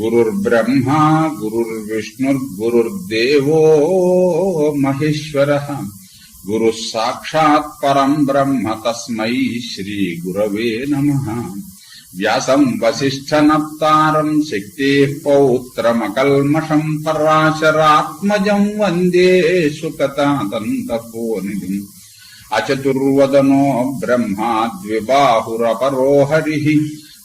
गुरुर्ब्रह्मा गुरुर्विष्णुर्गुरुर्देवो महेश्वर। गुरुः साक्षात् परम् ब्रह्म नम व्यास नमः। व्यासम् वसिष्ठनप्तारम् शक्तेः पौत्रमकल्मषम् पराशरात्मजम् वंदे सुकतादन्तपोनिधिम् अचतुर्वदनो ब्रह्मा द्विबाहुरपरो हरि।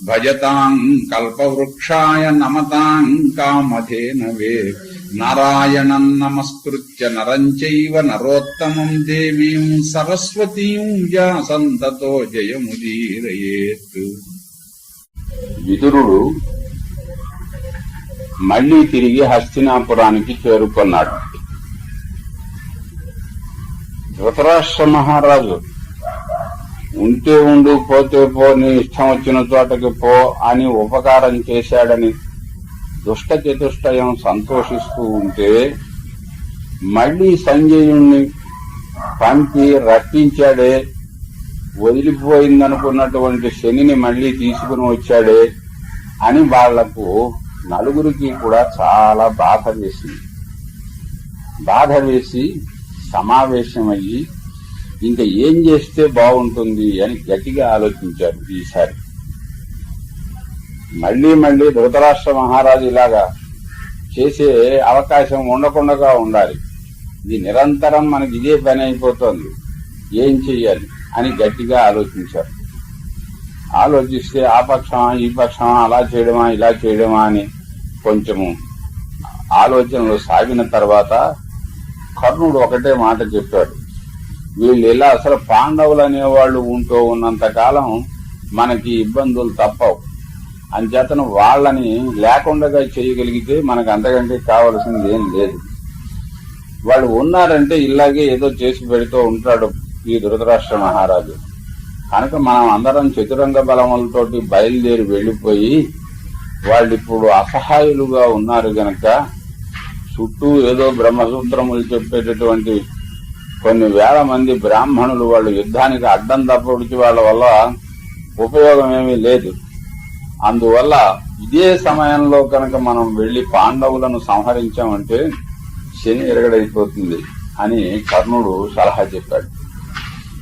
పూజ్యాయ రాఘవేంద్రాయ భజతాం కల్పవృక్షాయ నమతాం కామధేనవే నారాయణం నమస్కృత్య నరం చైవ నరోత్తమం దేవీం సరస్వతీం వ్యాసంతతో జయముదీరయేత్ విదురుడు మళ్ళీ తిరిగి హస్తినాపురానికి చేరుకున్నాడు. ధృతరాష్ట్ర మహారాజు ఉంటే ఉండు పోతే పో నీ ఇష్టం వచ్చిన చోటకి పో అని ఉపకారం చేశాడని దుష్ట చతుష్టయం సంతోషిస్తూ ఉంటే మళ్ళీ సంజయుణ్ణి పంపి రప్పించాడే వదిలిపోయిందనుకున్నటువంటి శనిని మళ్ళీ తీసుకుని వచ్చాడే అని వాళ్ళకు నలుగురికి కూడా చాలా బాధ వేసింది. బాధ వేసి సమావేశమయ్యి ఇంకా ఏం చేస్తే బాగుంటుంది అని గట్టిగా ఆలోచించారు ఈసారి. మళ్ళీ మళ్ళీ ధృతరాష్ట్ర మహారాజు ఇలాగా చేసే అవకాశం ఉండకుండా ఉండాలి. ఇది నిరంతరం మనకి ఇదే పని అయిపోతుంది. ఏం చెయ్యాలి అని గట్టిగా ఆలోచించారు ఆలోచిస్తే ఆ పక్షమా ఈ పక్షమా అలా చేయడమా ఇలా చేయడమా అని కొంచెము ఆలోచనలు సాగిన తర్వాత కర్ణుడు ఒకటే మాట చెప్పాడు. వీళ్ళు ఇలా అసలు పాండవులు అనేవాళ్ళు ఉంటూ ఉన్నంత కాలం మనకి ఇబ్బందులు తప్పవు. అంచేతను వాళ్ళని లేకుండా చేయగలిగితే మనకు అంతకంటే కావలసింది ఏం లేదు. వాళ్ళు ఉన్నారంటే ఇలాగే ఏదో చేసి పెడుతూ ఉంటాడు ఈ ధృతరాష్ట్ర మహారాజు. కనుక మనం అందరం చతురంగ బలములతోటి బయలుదేరి వెళ్ళిపోయి వాళ్ళు ఇప్పుడు అసహాయులుగా ఉన్నారు గనక చుట్టూ ఏదో బ్రహ్మసూత్రములు చెప్పేటటువంటి కొన్ని వేల మంది బ్రాహ్మణులు వాళ్ళు యుద్ధానికి అడ్డం తప్పడిచి వాళ్ళ వల్ల ఉపయోగం ఏమీ లేదు. అందువల్ల ఇదే సమయంలో కనుక మనం వెళ్ళి పాండవులను సంహరించామంటే శని ఎరగడైపోతుంది అని కర్ణుడు సలహా చెప్పాడు.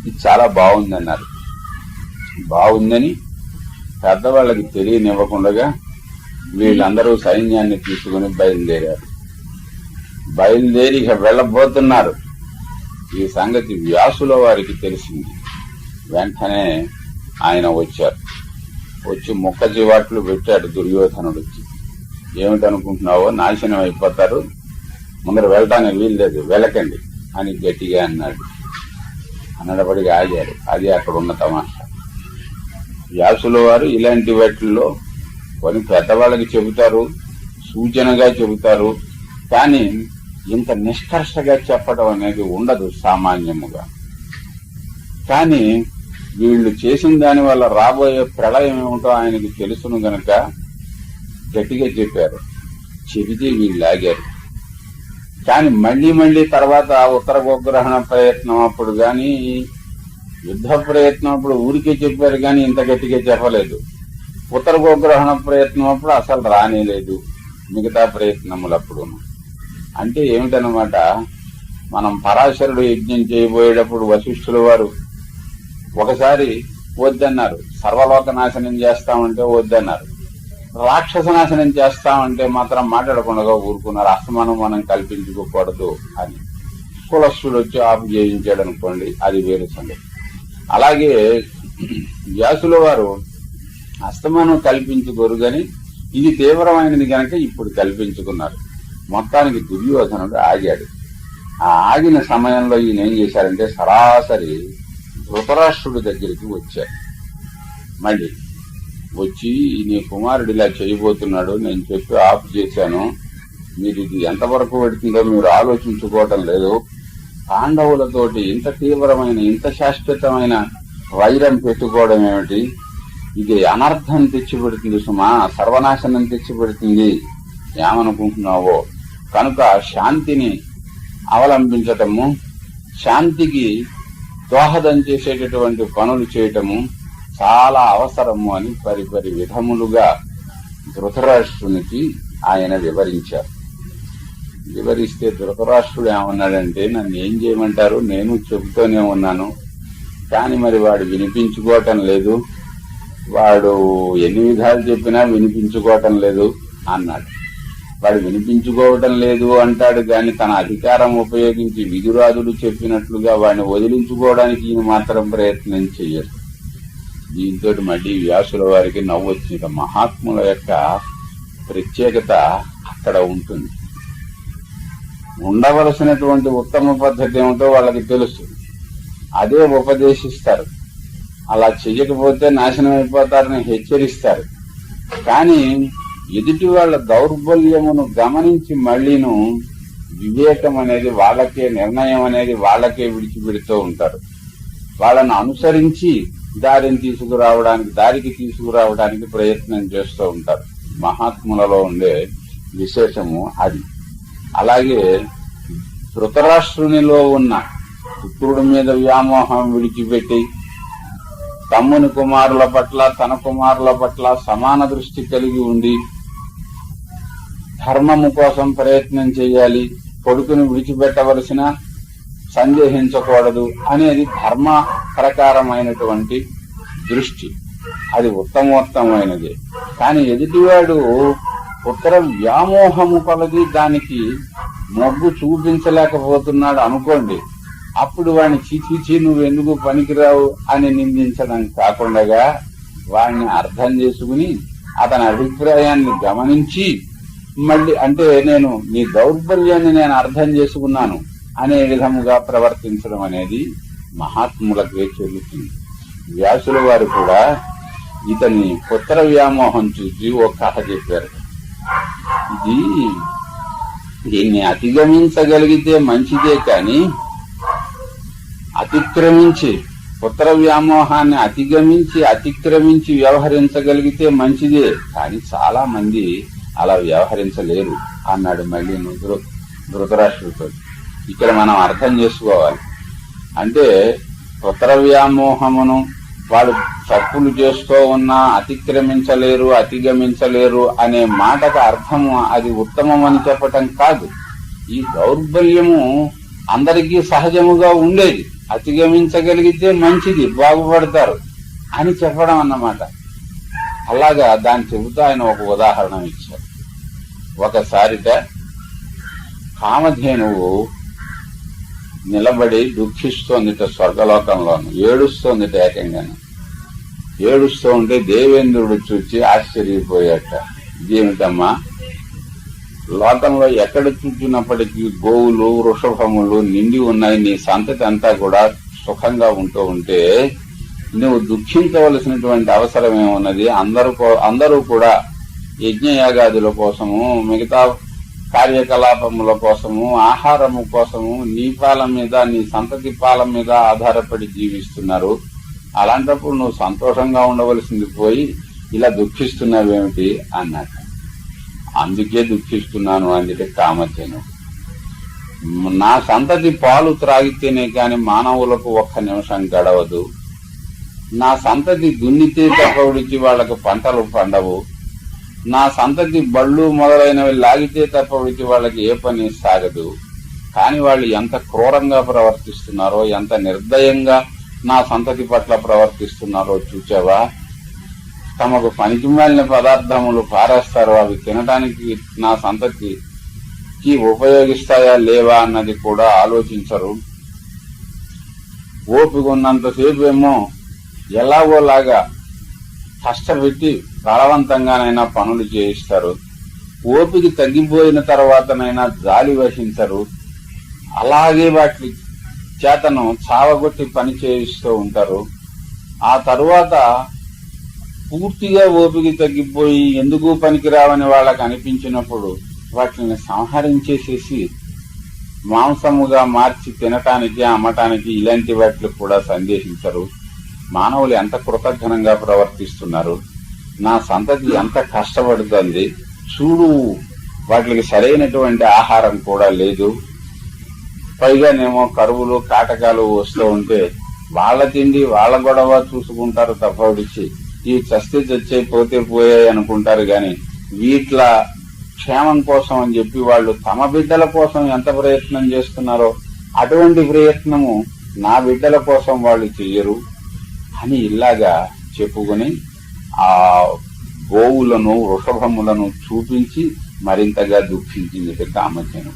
ఇది చాలా బాగుందన్నారు. బాగుందని పెద్దవాళ్ళకి తెలియనివ్వకుండా వీళ్ళందరూ సైన్యాన్ని తీసుకుని బయలుదేరారు. బయలుదేరి ఇక వెళ్ళబోతున్నారు. ఈ సంగతి వ్యాసుల వారికి తెలిసింది. వెంటనే ఆయన వచ్చారు. వచ్చి ముక్క జీవాట్లు పెట్టాడు దుర్యోధనుడు వచ్చి. ఏమిటనుకుంటున్నావో నాశనం అయిపోతారు. ముందర వెళ్ళటానికి వీల్లేదు వెళ్ళకండి అని గట్టిగా అన్నాడు. అన్నడపడికి ఆగారు. అది అక్కడ ఉన్న తమాషా. వ్యాసుల వారు ఇలాంటి వాటిల్లో కొన్ని పెద్దవాళ్ళకి చెబుతారు సూచనగా చెబుతారు. కానీ ఇంత నిష్కర్షగా చెప్పడం అనేది ఉండదు సామాన్యముగా. కానీ వీళ్ళు చేసిన దాని వల్ల రాబోయే ప్రళయం ఏమిటో ఆయనకి తెలుసును గనక గట్టిగా చెప్పారు. చెబితే వీళ్ళు ఆగారు. కానీ మళ్ళీ మళ్ళీ తర్వాత ఉత్తర గోగ్రహణ ప్రయత్నం అప్పుడు గాని యుద్ధ ప్రయత్నం అప్పుడు ఊరికే చెప్పారు కానీ ఇంత గట్టిగా చెప్పలేదు. ఉత్తర గోగ్రహణ ప్రయత్నం అప్పుడు అసలు రానేలేదు. మిగతా ప్రయత్నములప్పుడు అంటే ఏమిటనమాట? మనం పరాశరుడు యజ్ఞం చేయబోయేటప్పుడు వశిష్ఠుల వారు ఒకసారి వద్దన్నారు. సర్వలోక నాశనం చేస్తామంటే వద్దన్నారు. రాక్షస నాశనం చేస్తామంటే మాత్రం మాట్లాడకుండా ఊరుకున్నారు. అస్తమానం మనం కల్పించుకోకూడదు అని. కులస్తుడు వచ్చి ఆపు చేయించాడు అనుకోండి అది వేరే సంగతి. అలాగే వ్యాసుల వారు అస్తమానం కల్పించుకోరు గాని ఇది తీవ్రమైనది కనుక ఇప్పుడు కల్పించుకున్నారు. మొత్తానికి దుర్యోధనుడు ఆగాడు. ఆ ఆగిన సమయంలో ఈయన ఏం చేశారంటే సరాసరి ధృతరాష్ట్రుడి దగ్గరికి వచ్చాడు. మళ్ళీ వచ్చి నీ కుమారుడు ఇలా చేయబోతున్నాడు నేను చెప్పి ఆఫ్ చేశాను. మీరు ఇది ఎంతవరకు పెడుతుందో మీరు ఆలోచించుకోవటం లేదు. పాండవులతోటి ఇంత తీవ్రమైన ఇంత శాశ్వతమైన వైరం పెట్టుకోవడం ఏమిటి? ఇది అనర్థం తెచ్చిపెడుతుంది సుమా సర్వనాశనం తెచ్చిపెడుతుంది. ఏమనుకుంటున్నావో? కనుక శాంతిని అవలంబించటము శాంతికి దోహదం చేసేటటువంటి పనులు చేయటము చాలా అవసరము అని పరిపరి విధములుగా ధృతరాష్ట్రునికి ఆయన వివరించారు. వివరిస్తే ధృతరాష్ట్రుడు ఏమన్నాడంటే నన్ను ఏం చేయమంటారు? నేను చెబుతూనే ఉన్నాను. కాని మరి వాడు వినిపించుకోవటం లేదు. వాడు ఎన్ని విధాలు చెప్పినా వినిపించుకోవటం లేదు అన్నాడు. వాడు వినిపించుకోవటం లేదు అంటాడు గాని తన అధికారం ఉపయోగించి విధురాజులు చెప్పినట్లుగా వాడిని వదిలించుకోవడానికి ఈయన మాత్రం ప్రయత్నం చెయ్యరు దీంతో మళ్ళీ వ్యాసుల వారికి నవ్వు వచ్చింది. మహాత్ముల యొక్క ప్రత్యేకత అక్కడ ఉంటుంది. ఉండవలసినటువంటి ఉత్తమ పద్ధతి ఏమిటో వాళ్ళకి తెలుసు. అదే ఉపదేశిస్తారు. అలా చెయ్యకపోతే నాశనం అయిపోతారని హెచ్చరిస్తారు. కానీ ఎదుటి వాళ్ళ దౌర్బల్యమును గమనించి మళ్ళీను వివేకం అనేది వాళ్ళకే నిర్ణయం అనేది వాళ్ళకే విడిచిపెడుతూ ఉంటారు. వాళ్ళను అనుసరించి దారిని తీసుకురావడానికి దారికి తీసుకురావడానికి ప్రయత్నం చేస్తూ ఉంటారు. మహాత్ములలో ఉండే విశేషము అది. అలాగే ధృతరాష్ట్రునిలో ఉన్న పుత్రుడి మీద వ్యామోహం విడిచిపెట్టి తమ్ముని కుమారుల పట్ల తన కుమారుల పట్ల సమాన దృష్టి కలిగి ఉండి ధర్మము కోసం ప్రయత్నం చేయాలి. కొడుకుని విడిచిపెట్టవలసిన సందేహించకూడదు అనేది ధర్మ ప్రకారమైనటువంటి దృష్టి. అది ఉత్తమోత్తమైనది. కానీ ఎదుటివాడు ఉత్తర వ్యామోహము కొలది దానికి మొగ్గు చూపించలేకపోతున్నాడు అనుకోండి అప్పుడు వాడిని చీచీచి నువ్వు ఎందుకు పనికిరావు అని నిందించడం కాకుండా వాడిని అర్థం చేసుకుని అతని అభిప్రాయాన్ని గమనించి మళ్ళీ అంటే నేను నీ దౌర్బల్యాన్ని నేను అర్థం చేసుకున్నాను అనే విధముగా ప్రవర్తించడం అనేది మహాత్ములకే చెల్లుతుంది వ్యాసుల వారు కూడా ఇతని పుత్ర వ్యామోహం చూసి ఒక కథ చెప్పారు. ఇది దీన్ని అతిగమించగలిగితే మంచిదే కాని అతిక్రమించి పుత్ర వ్యామోహాన్ని అతిగమించి అతిక్రమించి వ్యవహరించగలిగితే మంచిదే కానీ చాలా మంది అలా వ్యవహరించలేరు అన్నాడు మళ్ళీ ధృ ధృతరాష్ట్రుడితో ఇక్కడ మనం అర్థం చేసుకోవాలి. అంటే ఉత్తర వ్యామోహమును వాడు తప్పులు చేస్తూ ఉన్నా అతిక్రమించలేరు అతిగమించలేరు అనే మాటకు అర్థము అది ఉత్తమమని చెప్పటం కాదు. ఈ దౌర్బల్యము అందరికీ సహజముగా ఉండేది. అతిగమించగలిగితే మంచిది బాగుపడతారు అని చెప్పడం అన్నమాట. అలాగా దాన్ని చెబుతూ ఆయన ఒక ఉదాహరణ ఇచ్చారు. ఒకసారిట కామధేనువు నిలబడి దుఃఖిస్తోందిట స్వర్గలోకంలోను ఏడుస్తోందిట ఏకంగాను. ఏడుస్తూ ఉంటే దేవేంద్రుడు చూచి ఆశ్చర్యపోయాట. ఇదేమిటమ్మా? లోకంలో ఎక్కడ చూచినప్పటికీ గోవులు వృషభములు నిండి ఉన్నాయి. నీ సంతతి అంతా కూడా సుఖంగా ఉంటూ ఉంటే నువ్వు దుఃఖించవలసినటువంటి అవసరం ఏమున్నది అందరూ అందరూ కూడా యజ్ఞయాగాదుల కోసము మిగతా కార్యకలాపముల కోసము ఆహారము కోసము నీ పాలం మీద నీ సంతతి పాలం మీద ఆధారపడి జీవిస్తున్నారు. అలాంటప్పుడు నువ్వు సంతోషంగా ఉండవలసింది పోయి ఇలా దుఃఖిస్తున్నావేమిటి అన్నట్టు అందుకే దుఃఖిస్తున్నాను అందుకే కామధేను. నా సంతతి పాలు త్రాగితేనే కాని మానవులకు ఒక్క నిమిషం గడవదు. నా సంతతి దున్నితే తప్ప వాళ్ళకు పంటలు పండవు. నా సంతతి బళ్ళు మొదలైనవి లాగితే తప్ప వీటి వాళ్ళకి ఏ పని సాగదు. కానీ వాళ్ళు ఎంత క్రూరంగా ప్రవర్తిస్తున్నారో ఎంత నిర్దయంగా నా సంతతి పట్ల ప్రవర్తిస్తున్నారో చూచావా? తమకు పనికి మాలిన పదార్థములు పారేస్తారు. అవి తినడానికి నా సంతతికి ఉపయోగిస్తాయా లేవా అన్నది కూడా ఆలోచించరు. ఓపిక ఉన్నంతసేపు ఏమో ఎలాగోలాగా కష్టపెట్టి బలవంతంగానైనా పనులు చేయిస్తారు. ఓపిక తగ్గిపోయిన తర్వాతనైనా జాలి వహించరు. అలాగే వాటి చేతను చావగొట్టి పని చేయిస్తూ ఉంటారు. ఆ తరువాత పూర్తిగా ఓపిక తగ్గిపోయి ఎందుకు పనికిరావని వాళ్ళకు అనిపించినప్పుడు వాటిని సంహరించేసేసి మాంసముగా మార్చి తినటానికి అమ్మటానికి ఇలాంటి వాటికి కూడా సందేశించరు మానవులు ఎంత కృతజ్ఞంగా ప్రవర్తిస్తున్నారు. నా సంతతి ఎంత కష్టపడుతుంది. చూడు వాటికి సరైనటువంటి ఆహారం కూడా లేదు. పైగానేమో కరువులు కాటకాలు వస్తూ ఉంటే వాళ్ళ తిండి వాళ్ళ గొడవ చూసుకుంటారు తప్ప ఈ చస్తే చచ్చే పోతే పోయాయి అనుకుంటారు గాని వీట్ల క్షేమం కోసం అని చెప్పి వాళ్ళు తమ బిడ్డల కోసం ఎంత ప్రయత్నం చేస్తున్నారో అటువంటి ప్రయత్నము నా బిడ్డల కోసం వాళ్ళు చెయ్యరు. అని ఇలాగా చెప్పుకుని ఆ గోవులను వృషభములను చూపించి మరింతగా దుఃఖించింది కామధేను.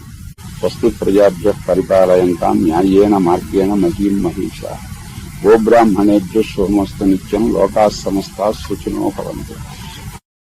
స్వస్తి ప్రజాభ్య పరిపాలయంతా న్యాయేన మార్గేణ మహీం మహిష. గోబ్రాహ్మణేభ్య శుభమస్తు నిత్యం లోకా సమస్త సుచినో భవంతు.